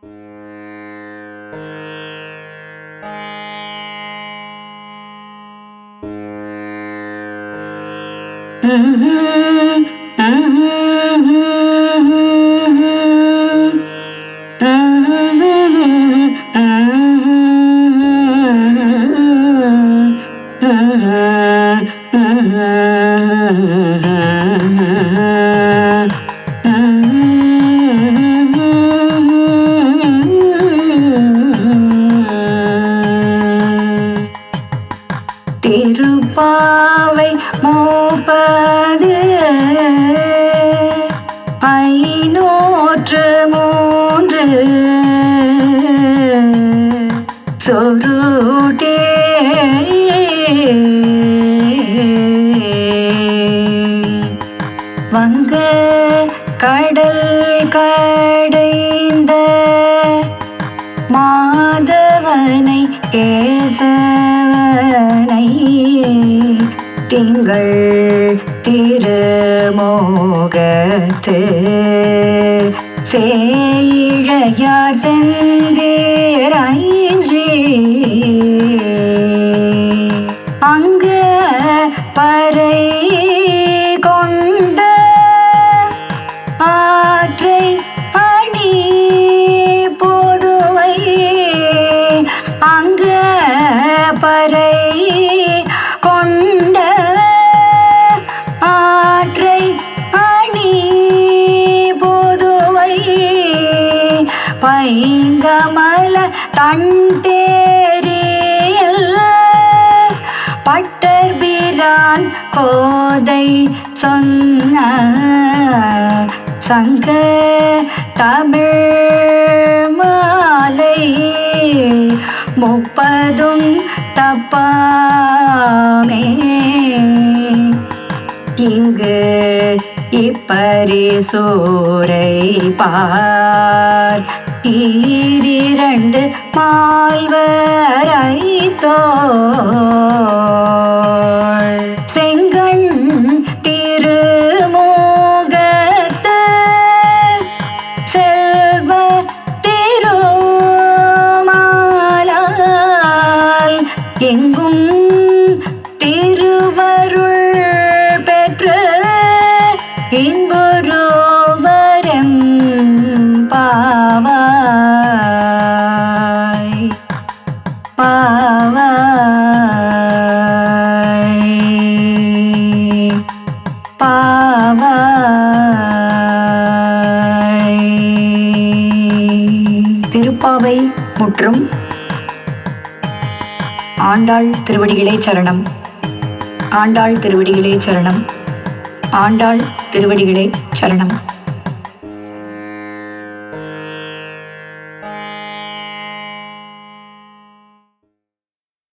Ah பாவை மோப்பது. ஐநூற்று மூன்று. சொருட்டே. வங்க கடல் கடைந்த மாதவனை கேசவனை திங்கள் திருமோகத்து. சேயிழையார் சென்றேராயின்றி அங்க பறை கொண்ட ஆற்றை அணி போதுவை. அங்கு பறை தங்கமல தன் தேரியல் பட்டர்பிரான் கோதை சொன்ன சங்க தமிழ் மாலை முப்பதும் தப்பாமே. இங்கு இப்பரிசூரை பார். ஈரிரண்டு மால்வரை தோள் பாவாய். பாவாய் திருப்பாவை முற்றும். ஆண்டாள் திருவடிகளே சரணம். ஆண்டாள் திருவடிகளே சரணம். ஆண்டாள் திருவடிகளே சரணம்.